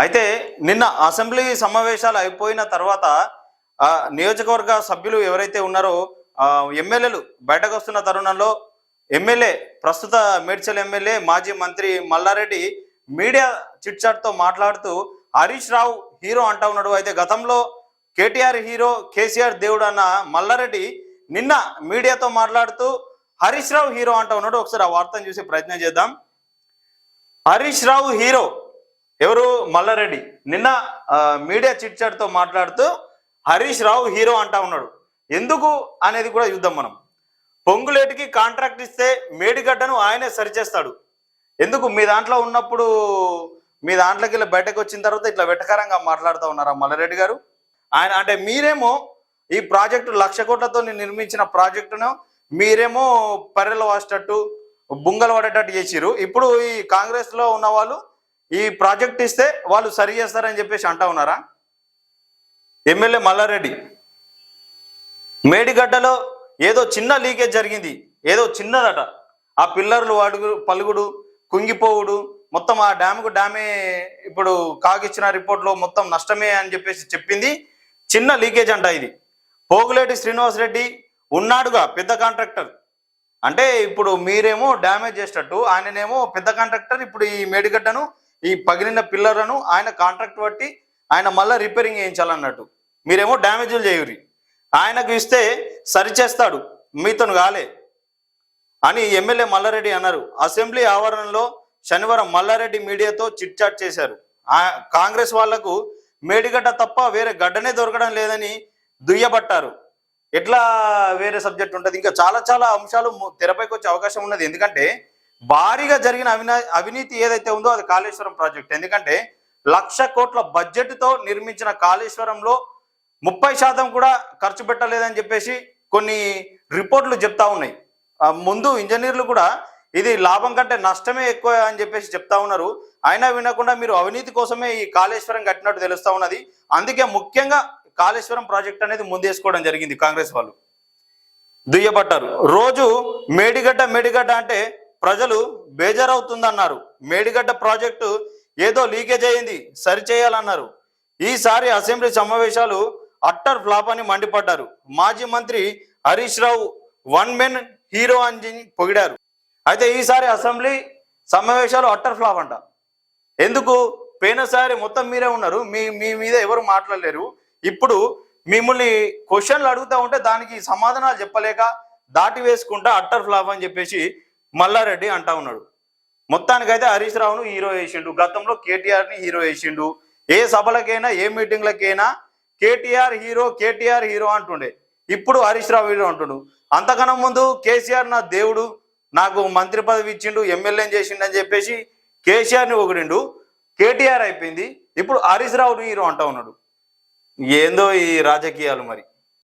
అయితే నిన్న అసెంబ్లీ సమావేశాలు అయిపోయిన తర్వాత నియోజకవర్గ సభ్యులు ఎవరైతే ఉన్నారో ఎమ్మెల్యేలు బయటకు వస్తున్న తరుణంలో ఎమ్మెల్యే ప్రస్తుత మేడ్చల్ ఎమ్మెల్యే మాజీ మంత్రి మల్లారెడ్డి మీడియా చిట్చాట్తో మాట్లాడుతూ హరీష్ రావు హీరో అంటా ఉన్నాడు. అయితే గతంలో కేటీఆర్ హీరో కేసీఆర్ దేవుడు అన్న మల్లారెడ్డి నిన్న మీడియాతో మాట్లాడుతూ హరీష్ రావు హీరో అంటా ఉన్నాడు. ఒకసారి ఆ వార్తను చూసి ప్రయత్నం చేద్దాం. హరీష్ రావు హీరో ఎవరు? మల్లారెడ్డి. నిన్న మీడియా చిట్చాట్తో మాట్లాడుతూ హరీష్ రావు హీరో అంటా ఉన్నాడు. ఎందుకు అనేది కూడా చూద్దాం మనం. పొంగులేటికి కాంట్రాక్ట్ ఇస్తే మేడిగడ్డను ఆయనే సరిచేస్తాడు. ఎందుకు? మీ దాంట్లో ఉన్నప్పుడు మీ దాంట్లోకి ఇలా బయటకు వచ్చిన తర్వాత ఇట్లా వెటకారంగా మాట్లాడుతూ ఉన్నారా మల్లారెడ్డి గారు? ఆయన అంటే మీరేమో ఈ ప్రాజెక్టు లక్ష కోట్లతో నిర్మించిన ప్రాజెక్టును మీరేమో పర్రెలు వాసేటట్టు బుంగలు పడేటట్టు చేసిరు ఇప్పుడు ఈ కాంగ్రెస్లో ఉన్న వాళ్ళు ఈ ప్రాజెక్ట్ ఇస్తే వాళ్ళు సరి చేస్తారని చెప్పేసి అంటా ఉన్నారా? ఎమ్మెల్యే మల్లారెడ్డి మేడిగడ్డలో ఏదో చిన్న లీకేజ్ జరిగింది ఏదో చిన్నదట. ఆ పిల్లర్లు అడుగు పలుగుడు కుంగిపోవుడు మొత్తం ఆ డ్యామ్కు డ్యామే ఇప్పుడు కాగిచ్చిన రిపోర్ట్లో మొత్తం నష్టమే అని చెప్పేసి చెప్పింది. చిన్న లీకేజ్ అంట ఇది. పోగులేటి శ్రీనివాస్ రెడ్డి ఉన్నాడుగా పెద్ద కాంట్రాక్టర్. అంటే ఇప్పుడు మీరేమో డ్యామేజ్ చేసేటట్టు ఆయననేమో పెద్ద కాంట్రాక్టర్ ఇప్పుడు ఈ మేడిగడ్డను ఈ పగిలిన పిల్లర్లను ఆయన కాంట్రాక్ట్ బట్టి ఆయన మళ్ళీ రిపేరింగ్ చేయించాలన్నట్టు. మీరేమో డ్యామేజ్లు చేయురి ఆయనకు ఇస్తే సరిచేస్తాడు మీతోను కాలే అని ఎమ్మెల్యే మల్లారెడ్డి అన్నారు. అసెంబ్లీ ఆవరణలో శనివారం మల్లారెడ్డి మీడియాతో చిట్చాట్ చేశారు. ఆ కాంగ్రెస్ వాళ్ళకు మేడిగడ్డ తప్ప వేరే గడ్డనే దొరకడం లేదని దుయ్యబట్టారు. ఎట్లా వేరే సబ్జెక్ట్ ఉంటుంది? ఇంకా చాలా చాలా అంశాలు తెరపైకి వచ్చే అవకాశం ఉన్నది. ఎందుకంటే భారీగా జరిగిన అవినా అవినీతి ఏదైతే ఉందో అది కాళేశ్వరం ప్రాజెక్ట్. ఎందుకంటే లక్ష కోట్ల బడ్జెట్తో నిర్మించిన కాళేశ్వరంలో ముప్పై శాతం కూడా ఖర్చు పెట్టలేదని చెప్పేసి కొన్ని రిపోర్ట్లు చెప్తా ఉన్నాయి. ముందు ఇంజనీర్లు కూడా ఇది లాభం కంటే నష్టమే ఎక్కువ అని చెప్పేసి చెప్తా ఉన్నారు. అయినా వినకుండా మీరు అవినీతి కోసమే ఈ కాళేశ్వరం కట్టినట్టు తెలుస్తా ఉన్నది. అందుకే ముఖ్యంగా కాళేశ్వరం ప్రాజెక్ట్ అనేది ముందేసుకోవడం జరిగింది కాంగ్రెస్ వాళ్ళు. దుయ్యబట్టారు. రోజు మేడిగడ్డ మేడిగడ్డ అంటే ప్రజలు బేజారవుతుందన్నారు. మేడిగడ్డ ప్రాజెక్టు ఏదో లీకేజ్ అయింది సరిచేయాలన్నారు. ఈసారి అసెంబ్లీ సమావేశాలు అట్టర్ ఫ్లాప్ అని మండిపడ్డారు. మాజీ మంత్రి Harish Rao one men hero అని పొగిడారు. అయితే ఈసారి అసెంబ్లీ సమావేశాలు అట్టర్ ఫ్లాప్ అంట. ఎందుకు? పోయినసారి మొత్తం మీరే ఉన్నారు. మీ మీ మీద ఎవరు మాట్లాడలేరు. ఇప్పుడు మిమ్మల్ని క్వశ్చన్లు అడుగుతా ఉంటే దానికి సమాధానాలు చెప్పలేక దాటి వేసుకుంటా అట్టర్ ఫ్లాప్ అని చెప్పేసి మల్లారెడ్డి అంటా ఉన్నాడు. మొత్తానికైతే హరీష్ రావును హీరో వేసిండు గతంలో కేటీఆర్ని హీరో వేసిండు ఏ సభలకైనా ఏ మీటింగ్లకైనా కేటీఆర్ హీరో కేటీఆర్ హీరో అంటుండే. ఇప్పుడు హరీష్ రావు హీరో అంటుడు. అంతకన్నా ముందు కేసీఆర్ నా దేవుడు నాకు మంత్రి పదవి ఇచ్చిండు ఎమ్మెల్యేని చేసిండు అని చెప్పేసి కేసీఆర్ని ఒకడిండు కేటీఆర్ అయిపోయింది. ఇప్పుడు హరీష్ రావు హీరో అంటా ఉన్నాడు. ఏందో ఈ రాజకీయాలు మరి.